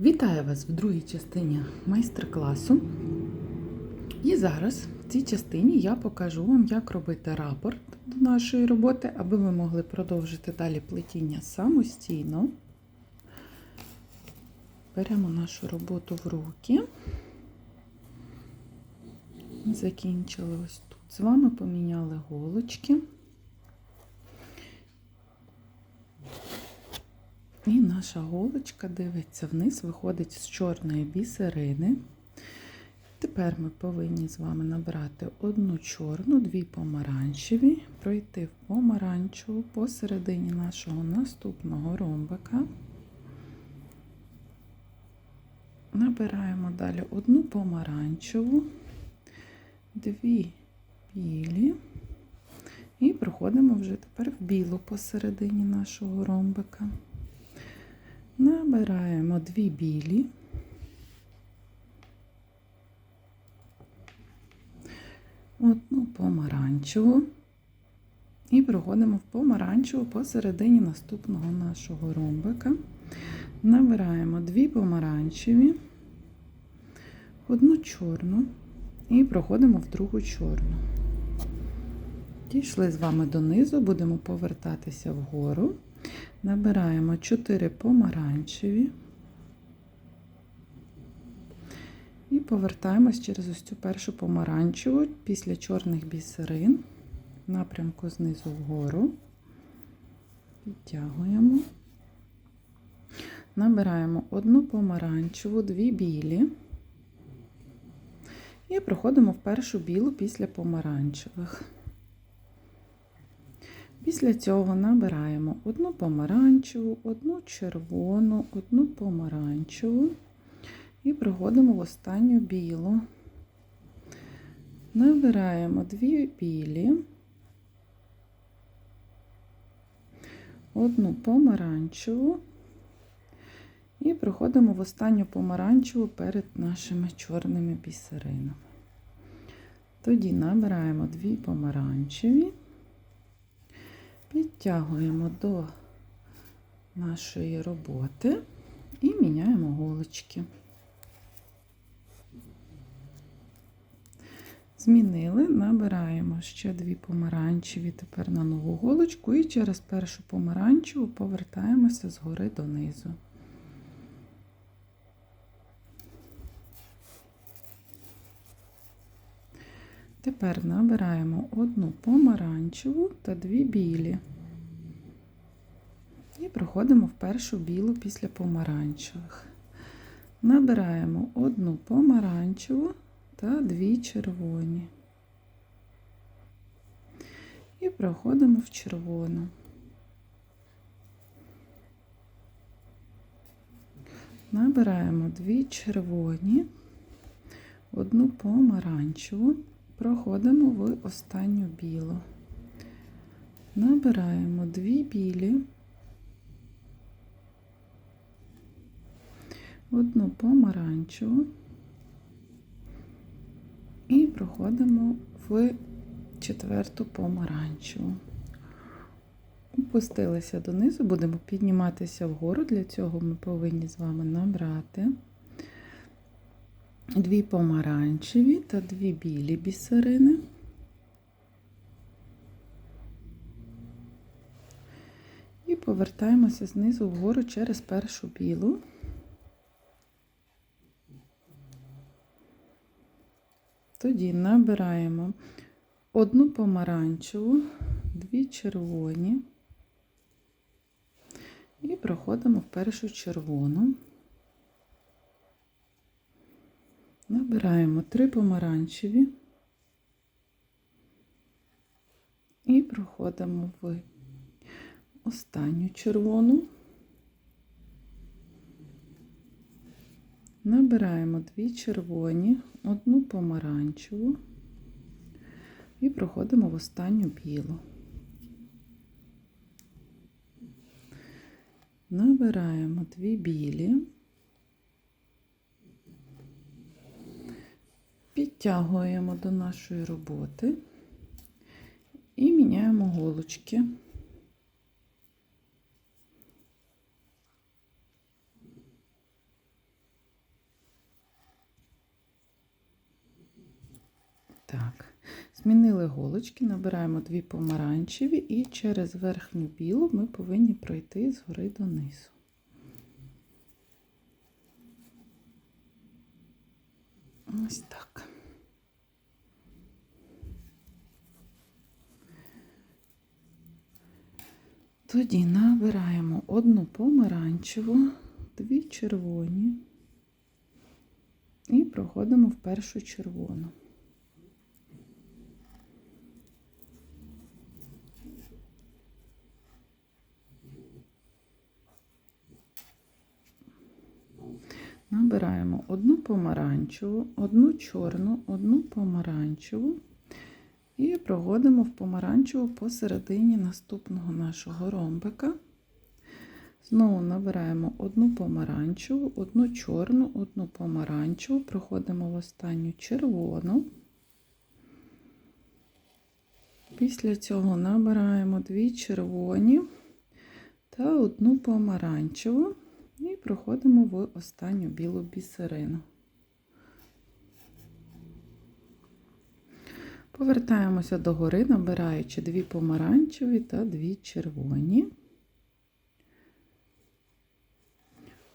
Вітаю вас в другій частині майстер-класу. І зараз в цій частині я покажу вам, як робити рапорт до нашої роботи, аби ви могли продовжити далі плетіння самостійно. Беремо нашу роботу в руки. Закінчили ось тут. З вами поміняли голочки. І наша голочка дивиться вниз, виходить з чорної бісерини. Тепер ми повинні з вами набрати одну чорну, дві помаранчеві, пройти в помаранчеву посередині нашого наступного ромбика. Набираємо далі одну помаранчеву, дві білі. І проходимо вже тепер в білу посередині нашого ромбика. Набираємо дві білі, одну помаранчеву і проходимо в помаранчеву посередині наступного нашого ромбика. Набираємо дві помаранчеві, одну чорну і проходимо в другу чорну. Дійшли з вами донизу, будемо повертатися вгору. Набираємо 4 помаранчеві. І повертаємось через ось цю першу помаранчеву після чорних бісерин, напрямку знизу вгору, підтягуємо, набираємо одну помаранчеву, дві білі. І проходимо в першу білу після помаранчевих. Після цього набираємо одну помаранчеву, одну червону, одну помаранчеву і проходимо в останню білу. Набираємо дві білі, одну помаранчеву і проходимо в останню помаранчеву перед нашими чорними бісеринами. Тоді набираємо дві помаранчеві. Підтягуємо до нашої роботи і міняємо голочки. Змінили, набираємо ще дві помаранчеві тепер на нову голочку і через першу помаранчеву повертаємося згори донизу. Тепер набираємо одну помаранчеву та дві білі. І проходимо в першу білу після помаранчевих. Набираємо одну помаранчеву та дві червоні. І проходимо в червону. Набираємо дві червоні, одну помаранчеву проходимо в останню білу. Набираємо дві білі, одну помаранчеву і проходимо в четверту помаранчеву. Опустилися донизу, будемо підніматися вгору, для цього ми повинні з вами набрати дві помаранчеві та дві білі бісерини. І повертаємося знизу вгору через першу білу. Тоді набираємо одну помаранчеву, дві червоні і проходимо в першу червону. Набираємо три помаранчеві і проходимо в останню червону. Набираємо дві червоні, одну помаранчеву і проходимо в останню білу. Набираємо дві білі. підтягуємо до нашої роботи і міняємо голочки. Так, змінили голочки, набираємо дві помаранчеві, і через верхню білу ми повинні пройти згори донизу. Ось так. Тоді набираємо одну помаранчеву, дві червоні і проходимо в першу червону. Набираємо одну помаранчеву, одну чорну, одну помаранчеву і проводимо в помаранчеву посередині наступного нашого ромбика. Знову набираємо одну помаранчеву, одну чорну, одну помаранчеву, проходимо в останню червону. Після цього набираємо дві червоні та одну помаранчеву і проходимо в останню білу бісерину. Повертаємося до гори, набираючи дві помаранчеві та дві червоні.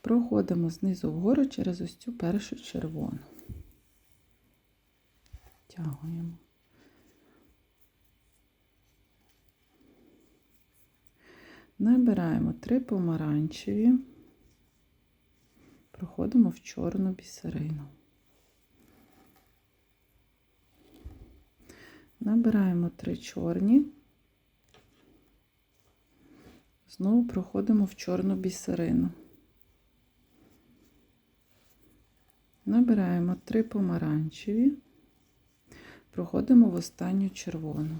Проходимо знизу вгору через ось цю першу червону. Тягуємо. Набираємо три помаранчеві, проходимо в чорну бісерину. Набираємо три чорні, знову проходимо в чорну бісерину. Набираємо три помаранчеві, проходимо в останню червону.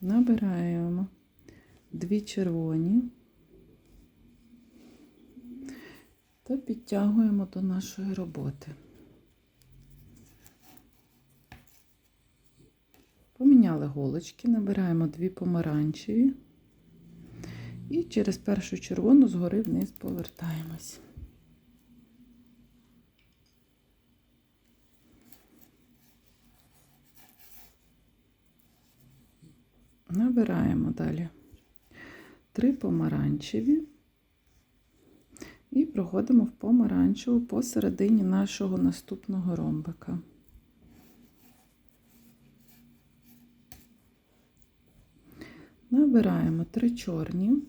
Набираємо дві червоні та підтягуємо до нашої роботи. Поміняли голочки, набираємо дві помаранчеві і через першу червону згори вниз повертаємось. Набираємо далі три помаранчеві і проходимо в помаранчеву посередині нашого наступного ромбика. Набираємо три чорні,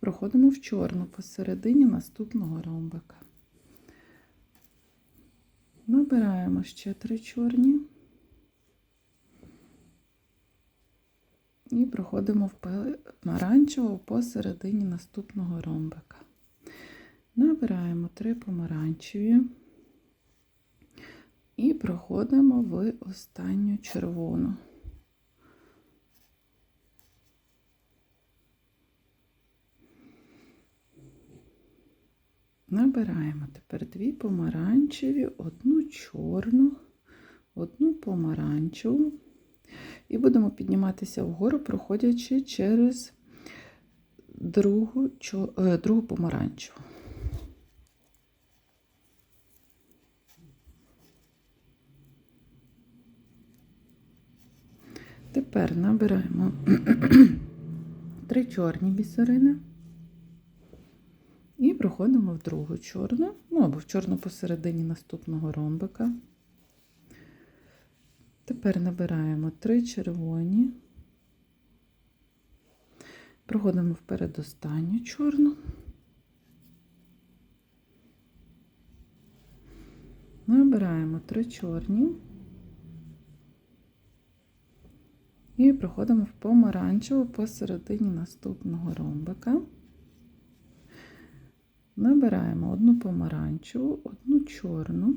проходимо в чорну посередині наступного ромбика. Набираємо ще три чорні і проходимо в помаранчеву посередині наступного ромбика. Набираємо три помаранчеві і проходимо в останню червону. Набираємо тепер дві помаранчеві, одну чорну, одну помаранчеву. І будемо підніматися вгору, проходячи через другу, е, другу помаранчеву. Тепер набираємо три чорні бісерини. І проходимо в другу чорну, ну або в чорну посередині наступного ромбика. Тепер набираємо три червоні, проходимо в передостанню чорну, набираємо три чорні і проходимо в помаранчеву посередині наступного ромбика. Набираємо одну помаранчеву, одну чорну,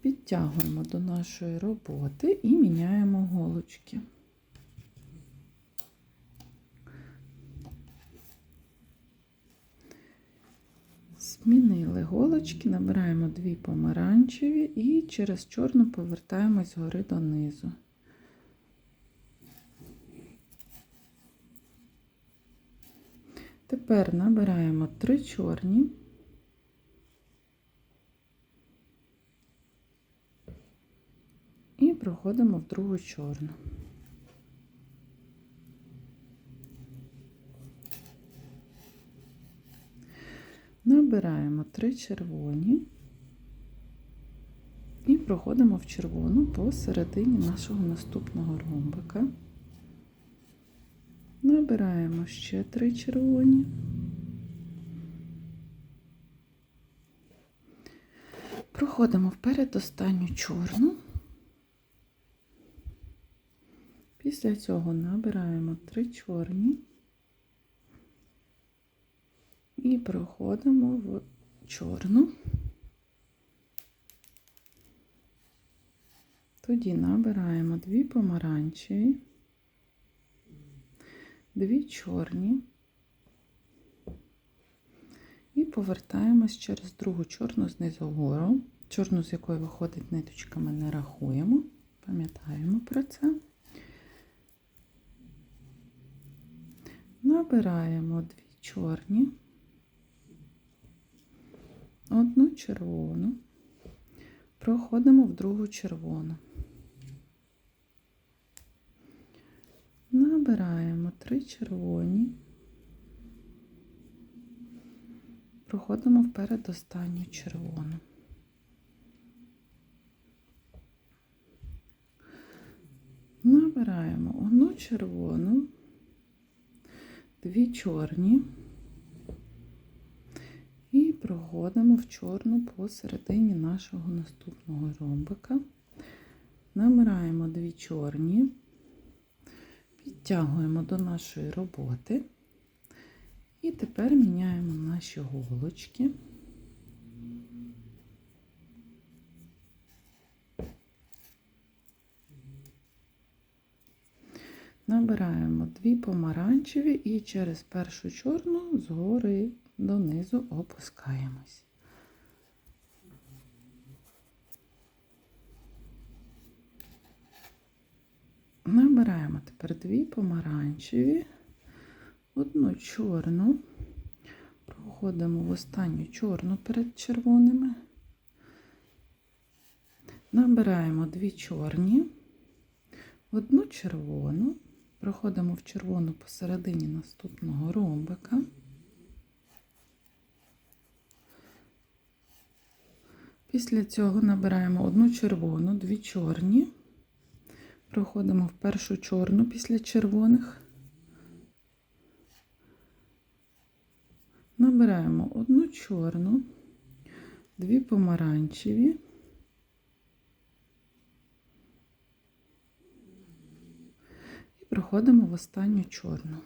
підтягуємо до нашої роботи і міняємо голочки. Змінили голочки, набираємо дві помаранчеві і через чорну повертаємось згори донизу. Тепер набираємо три чорні. І проходимо в другу чорну. Набираємо три червоні і проходимо в червону посередині нашого наступного ромбика. Набираємо ще три червоні. Проходимо вперед останню чорну. Після цього набираємо три чорні і проходимо в чорну. Тоді набираємо дві помаранчеві, дві чорні і повертаємось через другу чорну знизу вгору. Чорну, з якої виходить ниточка, ми не рахуємо, пам'ятаємо про це. Набираємо дві чорні, одну червону, проходимо в другу червону. Набираємо три червоні, проходимо вперед останню червону. Набираємо одну червону, дві чорні і проходимо в чорну посередині нашого наступного ромбика. Набираємо дві чорні, підтягуємо до нашої роботи. І тепер міняємо наші голочки. Набираємо дві помаранчеві і через першу чорну згори донизу опускаємось. Набираємо тепер дві помаранчеві, одну чорну, проходимо в останню чорну перед червоними, набираємо дві чорні, одну червону, проходимо в червону посередині наступного ромбика. Після цього набираємо одну червону, дві чорні, проходимо в першу чорну після червоних, набираємо одну чорну, дві помаранчеві, і проходимо в останню чорну.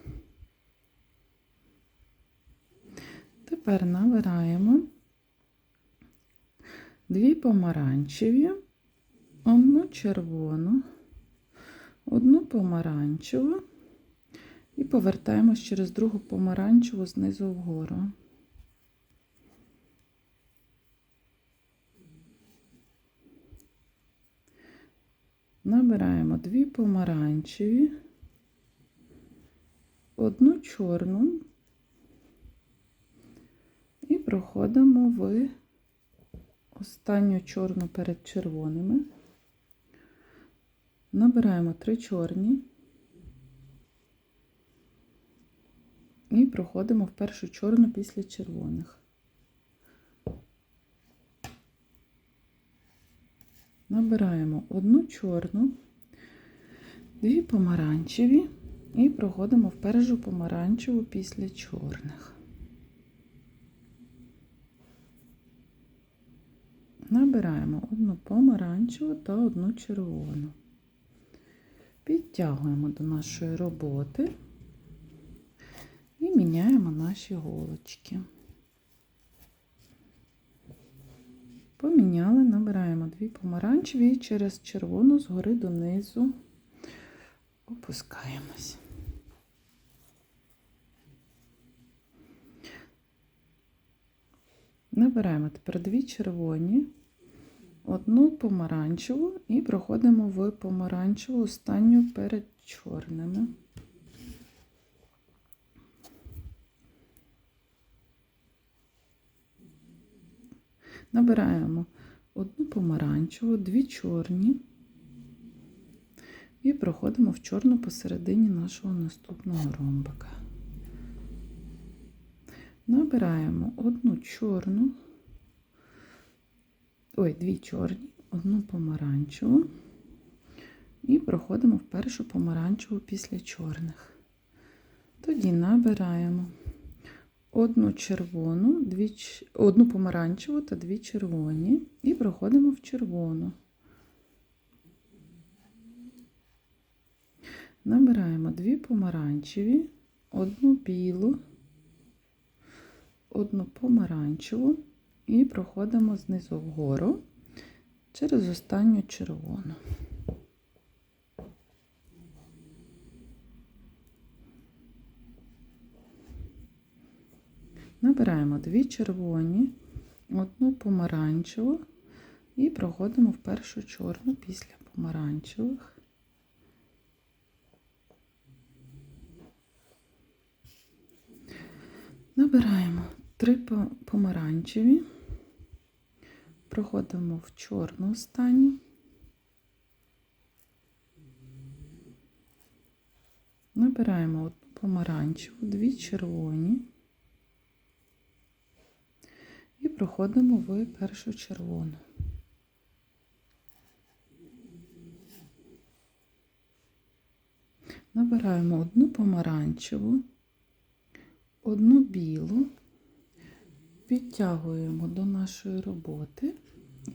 Тепер набираємо дві помаранчеві, одну червону, одну помаранчеву і повертаємось через другу помаранчеву знизу вгору. Набираємо дві помаранчеві, одну чорну і проходимо в останню чорну перед червоними. Набираємо три чорні і проходимо в першу чорну після червоних. Набираємо одну чорну, дві помаранчеві і проходимо в першу помаранчеву після чорних. Набираємо одну помаранчеву та одну червону. Підтягуємо до нашої роботи і міняємо наші голочки. Поміняли, набираємо дві помаранчеві і через червону згори донизу опускаємось. Набираємо тепер дві червоні, одну помаранчеву і проходимо в помаранчеву останню перед чорними. Набираємо одну помаранчеву, дві чорні, І проходимо в чорну посередині нашого наступного ромбика. Набираємо одну чорну, ой, дві чорні, одну помаранчеву і проходимо в першу помаранчеву після чорних. Тоді набираємо одну червону, дві, одну помаранчеву та дві червоні і проходимо в червону. Набираємо дві помаранчеві, одну білу, одну помаранчеву і проходимо знизу вгору через останню червону. Набираємо дві червоні, одну помаранчеву і проходимо в першу чорну після помаранчевих. Набираємо три помаранчеві, проходимо в чорну останню. Набираємо одну помаранчеву, дві червоні і проходимо в першу червону. Набираємо одну помаранчеву, одну білу, підтягуємо до нашої роботи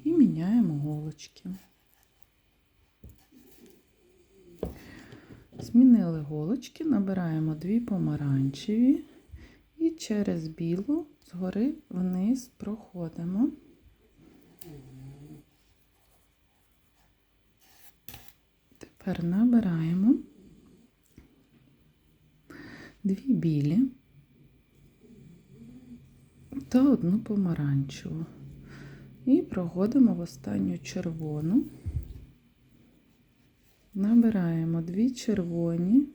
і міняємо голочки. Змінили голочки, набираємо дві помаранчеві і через білу згори вниз проходимо. Тепер набираємо дві білі та одну помаранчеву. І проходимо в останню червону. Набираємо дві червоні,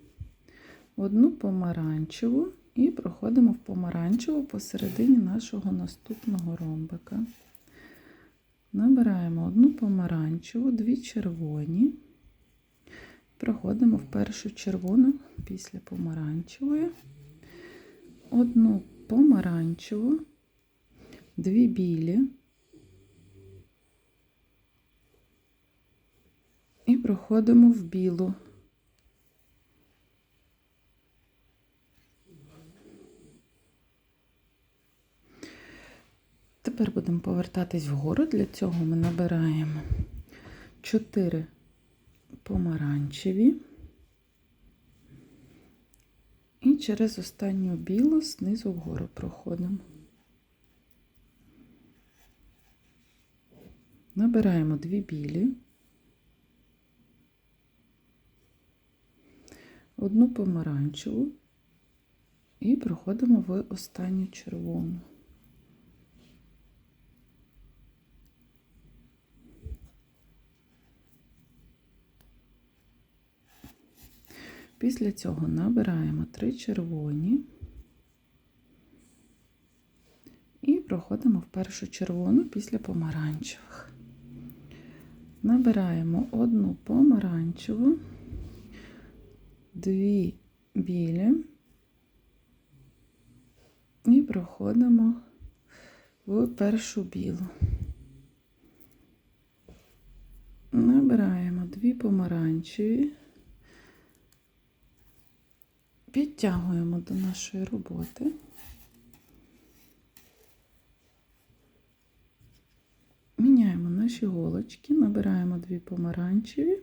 одну помаранчеву і проходимо в помаранчеву посередині нашого наступного ромбика. Набираємо одну помаранчеву, дві червоні. Проходимо в першу червону після помаранчевої, одну помаранчеву, дві білі і проходимо в білу. Тепер будемо повертатись вгору. Для цього ми набираємо 4 помаранчеві і через останню білу знизу вгору проходимо. Набираємо дві білі, одну помаранчеву і проходимо в останню червону. Після цього набираємо три червоні і проходимо в першу червону після помаранчевих. Набираємо одну помаранчеву, дві білі і проходимо в першу білу. Набираємо дві помаранчеві. Підтягуємо до нашої роботи. Міняємо наші голочки, набираємо дві помаранчеві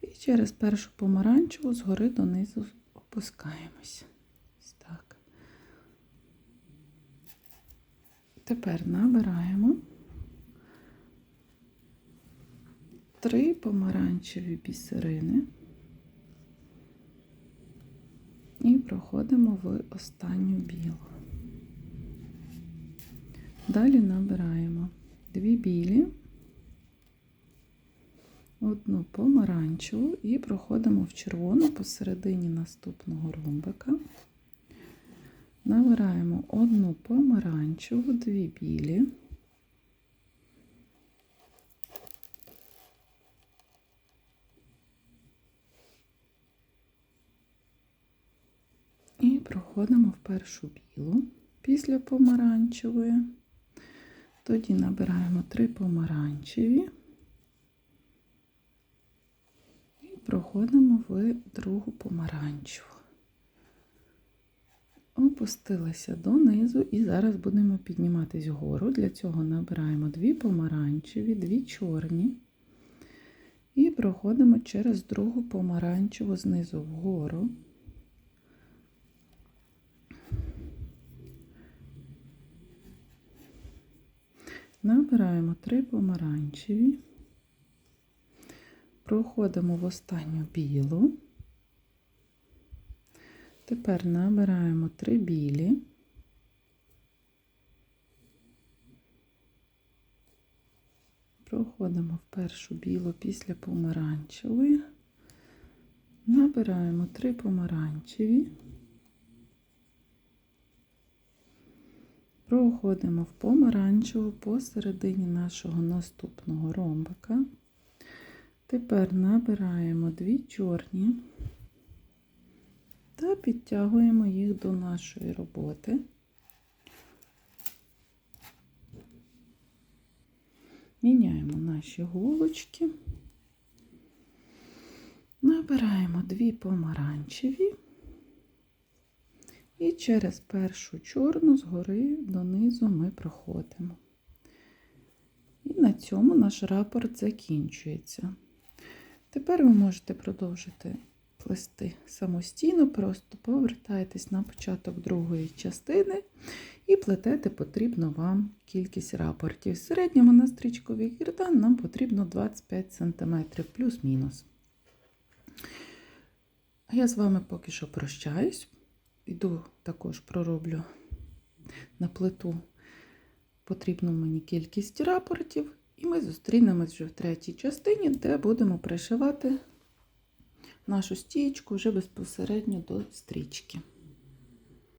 і через першу помаранчеву згори донизу опускаємось. Ось так. Тепер набираємо три помаранчеві бісерини. І проходимо в останню білу. Далі набираємо дві білі, одну помаранчеву і проходимо в червону посередині наступного ромбика. Набираємо одну помаранчеву, дві білі. І проходимо в першу білу після помаранчевої. Тоді набираємо три помаранчеві. Проходимо в другу помаранчеву. Опустилися донизу і зараз будемо підніматись вгору. Для цього набираємо дві помаранчеві, дві чорні. І проходимо через другу помаранчеву знизу вгору. Набираємо три помаранчеві, проходимо в останню білу. Тепер набираємо три білі. Проходимо в першу білу після помаранчевої. Набираємо три помаранчеві. Проходимо в помаранчеву посередині нашого наступного ромбика. Тепер набираємо дві чорні та підтягуємо їх до нашої роботи. Міняємо наші голочки, набираємо дві помаранчеві і через першу чорну згори донизу ми проходимо. І на цьому наш рапорт закінчується. Тепер ви можете продовжити плести самостійно, просто повертайтесь на початок другої частини і плетете потрібно вам кількість рапортів. В середньому на стрічковий гірдан нам потрібно 25 см плюс-мінус. Я з вами поки що прощаюсь. Іду також пророблю на плиту потрібну мені кількість рапортів, і ми зустрінемось вже в третій частині, де будемо пришивати нашу стічку вже безпосередньо до стрічки.